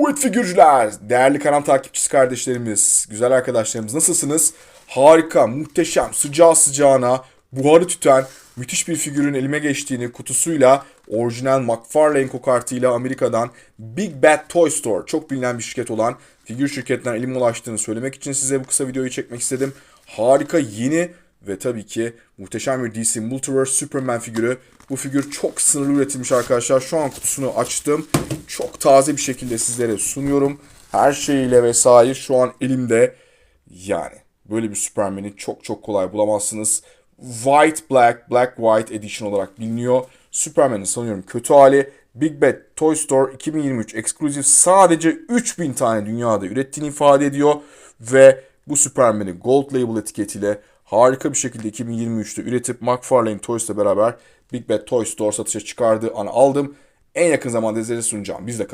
Evet figürcüler, değerli kanal takipçisi kardeşlerimiz, güzel arkadaşlarımız nasılsınız? Harika, muhteşem, sıcağı sıcağına, buharı tüten, müthiş bir figürün elime geçtiğini kutusuyla orijinal McFarlane kokartıyla Amerika'dan Big Bad Toy Store, çok bilinen bir şirket olan figür şirketinden elime ulaştığını söylemek için size bu kısa videoyu çekmek istedim. Harika, yeni ve tabii ki muhteşem bir DC Multiverse Superman figürü. Bu figür çok sınırlı üretilmiş arkadaşlar. Şu an kutusunu açtım. Çok taze bir şekilde sizlere sunuyorum. Her şeyiyle vesaire şu an elimde. Yani böyle bir Superman'i çok çok kolay bulamazsınız. White Black, Black White Edition olarak biliniyor. Superman'in sanıyorum kötü hali. Big Bad Toy Store 2023 Exclusive sadece 3000 tane dünyada ürettiğini ifade ediyor. Ve bu Superman'i Gold Label etiketiyle harika bir şekilde 2023'te üretip McFarlane Toys'la beraber Big Bad Toy Store satışa çıkardığı an aldım. En yakın zamanda sizlere sunacağım. Bizle kalın.